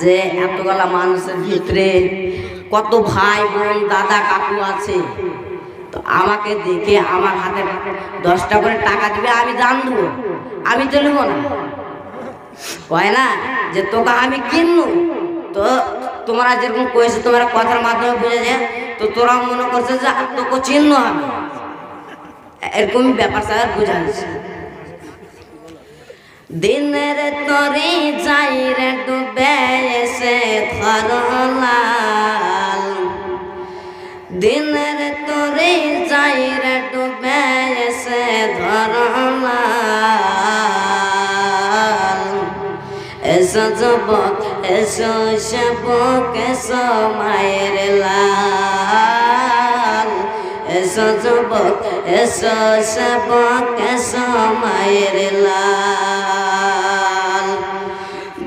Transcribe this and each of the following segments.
যে এতগুলা মানুষের ভিতরে কত ভাই বোন, দাদা, কাকু আছে। তো আমাকে দেখে আমার হাতে দশটা করে টাকা দিবে, আমি দান দেবো। আমি তো না। হয় না যে তোকে আমি কিনবো? তো তোমরা যেরকম কয়েছে তোমরা কথার মাধ্যমে বুঝে যায়। তো তোরা মনে করছে যে তোকে চিহ্ন আমি। এরকমই ব্যাপার স্যাপার বুঝাইছে দিনের তরে যাই রে ডুবে এসে দিনের তরে যাই রে ডুবে এসে ধরলাল। এসো যুবক, এসো সেবক, এসো মায়ের লাল। এসো যুবক, এসো সেবক, এসো মায়ের লাল।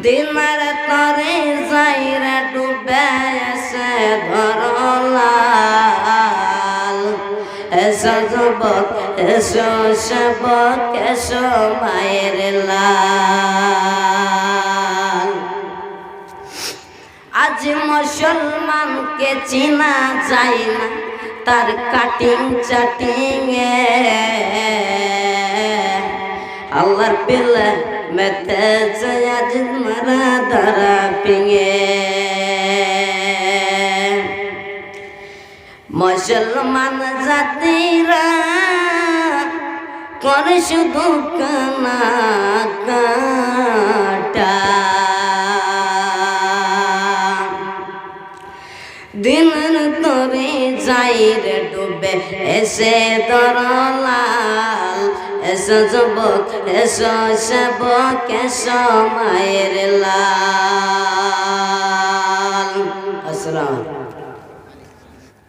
দিনের তরে যাইরা ডুবে এসে ধরলাল যুবক, এসো সেবক, এসো মায়ের আজ মুসলমানকে চিনা যায় না, তার কাটিং চাটিং আল্লাহর পিল্লা মেতে আজ মারা ধরা পিঙে। মুসলমান জাতিরা করে শুধু কানা কাটা দিনের তরে যাই রে ডুবে এসে দরলাল এসো যুবক এসো সেবক এসো মায়ের লাল। আসসালাম